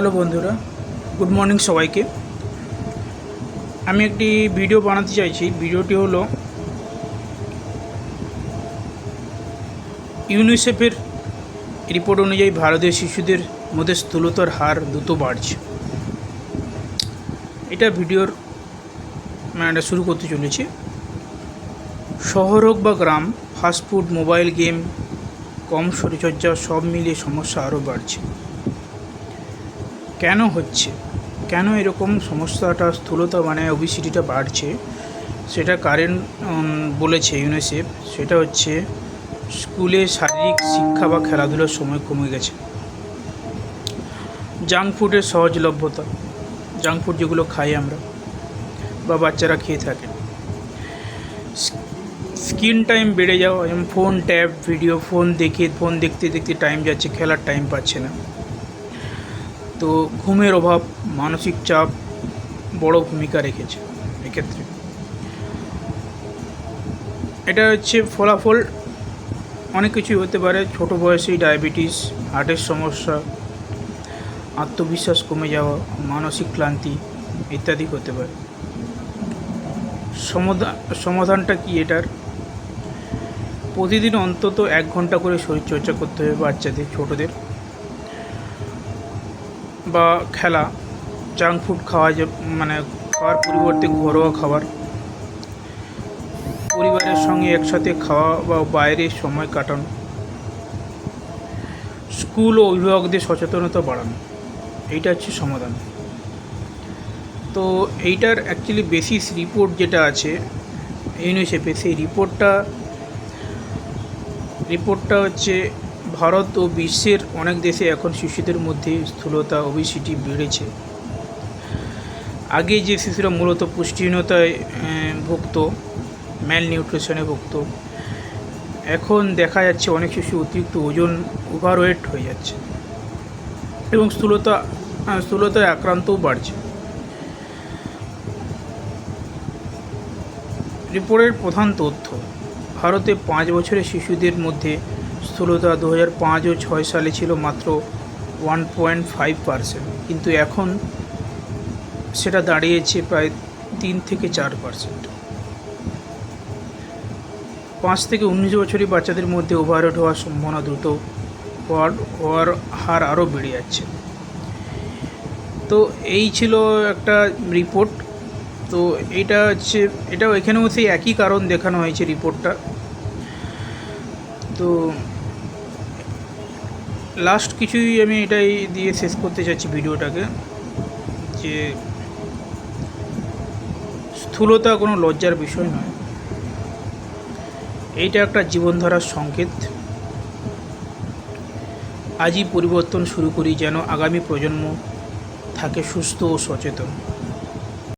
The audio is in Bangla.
হ্যালো বন্ধুরা, গুড মর্নিং সবাইকে। আমি একটি ভিডিও বানাতে চাইছি। ভিডিওটি হলো ইউনিসেফের রিপোর্ট অনুযায়ী ভারতীয় শিশুদের মধ্যে স্থূলতার হার দ্রুত বাড়ছে। এটা ভিডিওর মানে শুরু করতে চলেছি। শহর হোক বা গ্রাম ফাস্টফুড মোবাইল গেম, কম শরীরচর্চা সব মিলিয়ে সমস্যা আরও বাড়ছে। কেন হচ্ছে? কেন এরকম সমস্যাটা, স্থূলতা মানে ওবিসিটিটা বাড়ছে? সেটা কারেন্ট বলেছে ইউনিসেফ সেটা হচ্ছে স্কুলে শারীরিক শিক্ষা বা খেলাধুলার সময় কমে গেছে। জাঙ্ক ফুডের সহজলভ্যতা। জাঙ্ক ফুড যেগুলো খাই আমরা বা বাচ্চারা খেয়ে থাকে। স্ক্রিন টাইম বেড়ে যাওয়া যেমন ফোন, ট্যাব, ভিডিও, ফোন দেখে, ফোন দেখতে দেখতে টাইম যাচ্ছে, খেলার টাইম পাচ্ছে না। তো ঘুমের অভাব, মানসিক চাপ বড় ভূমিকা রেখেছে এক্ষেত্রে। এটা হচ্ছে ফলাফল, অনেক কিছুই হতে পারে, ছোট বয়সেই ডায়াবেটিস, হার্টের সমস্যা, আত্মবিশ্বাস কমে যাওয়া, মানসিক ক্লান্তি ইত্যাদি হতে পারে। সমাধান সমাধানটা কি এটার? প্রতিদিন অন্তত এক ঘণ্টা করে শরীরচর্চা করতে হবে বাচ্চাদের, ছোটদের। বা খেলা জাঙ্ক ফুড খাওয়া যে মানে খাওয়ার পরিবর্তে ঘরোয়া খাবার। পরিবারের সঙ্গে একসাথে খাওয়া বা বাইরে সময় কাটানো। স্কুল ও অভিভাবকদের সচেতনতা বাড়ানো, এইটা হচ্ছে সমাধান। তো এইটার অ্যাকচুয়ালি বেসিস রিপোর্ট যেটা আছে ইউনিসেফে সেই রিপোর্টটা রিপোর্টটা হচ্ছে ভারত ও বিশ্বের অনেক দেশে এখন শিশুদের মধ্যে স্থূলতা ওবিসিটি বেড়েছে। আগে যে শিশুরা মূলত পুষ্টিহীনতায় ভুগত ম্যাল নিউট্রিশনে ভুগত এখন দেখা যাচ্ছে অনেক শিশু অতিরিক্ত ওজন ওভারওয়েট হয়ে যাচ্ছে এবং স্থূলতা স্থূলতায় আক্রান্তও বাড়ছে। রিপোর্টের প্রধান তথ্য, ভারতে পাঁচ বছরের শিশুদের মধ্যে স্থূলতা দু হাজার পাঁচ ও ছয় সালে ছিল মাত্র ওয়ান পয়েন্ট ফাইভ পার্সেন্ট। কিন্তু এখন সেটা দাঁড়িয়েছে প্রায় তিন থেকে চার পার্সেন্ট। পাঁচ থেকে উনিশ বছরই বাচ্চাদের মধ্যে ওভারওয়েট হওয়ার সম্ভাবনা দ্রুত হওয়ার হার আরও বেড়ে যাচ্ছে। তো এই ছিল একটা রিপোর্ট। তো এটা হচ্ছে, এটাও এখানেও সেই একই কারণ দেখানো হয়েছে রিপোর্টটা। তো লাস্ট কিছুই আমি এটাই দিয়ে শেষ করতে চাচ্ছি ভিডিওটাকে, যে স্থূলতা কোনো লজ্জার বিষয় নয়। এইটা একটা জীবনধারার সংকেত। আজই পরিবর্তন শুরু করি যেন আগামী প্রজন্ম থাকে সুস্থ ও সচেতন।